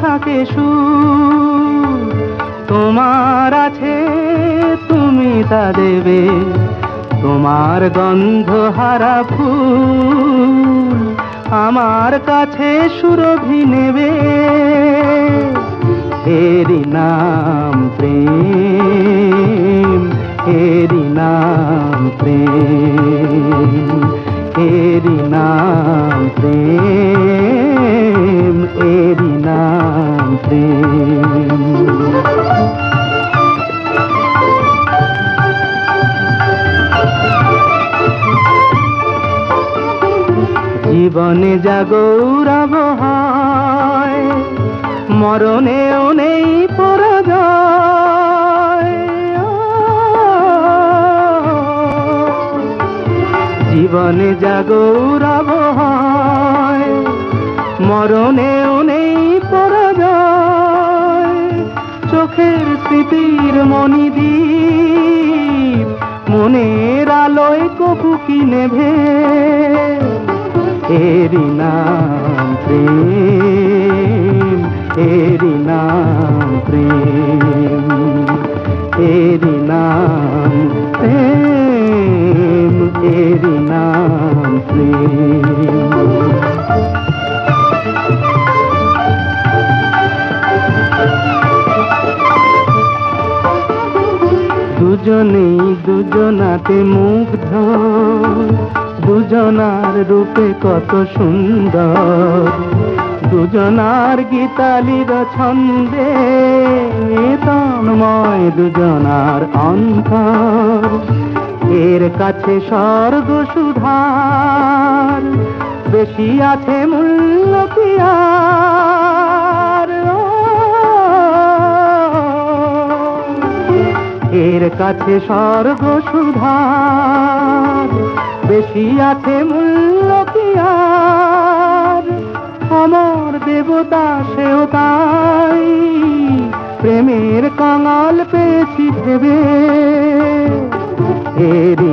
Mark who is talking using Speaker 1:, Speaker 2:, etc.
Speaker 1: থাকে সুর তোমার আছে তা দেবে। তোমার গন্ধ হারা ফুল আমার কাছে সুরভি নেবে। এরি নাম প্রেম এরি নাম প্রেম এরি নাম প্রেম এরি নাম প্রেম। জীবনে যা গৌরব হয় মরণেও নেই পরাজয়। জীবনে যা গৌরব হয় মরণেও নেই পরাজয়। চোখের স্মৃতির মণিদ্বীপ, মনের আলোয় কবু কি নেভে? এরি নাম প্রেম, এরি নাম প্রেম, এরি নাম প্রেম, এরি নাম প্রেম। দুজনেই দুজনাতে মুগ্ধ দুজনার রূপে কত সুন্দর। দুজনার গীতালির ছন্দে তন্ময় দুজনার অন্তর। এর কাছে স্বর্গ সুধার, বেশি আছে মূল্য এর কাছে স্বর্গ সুধার বেশি আছে মূল্য কি আর? অমর দেবতা সেও তাই। প্রেমের কাঙাল পেয়েছি ভেবে। এরি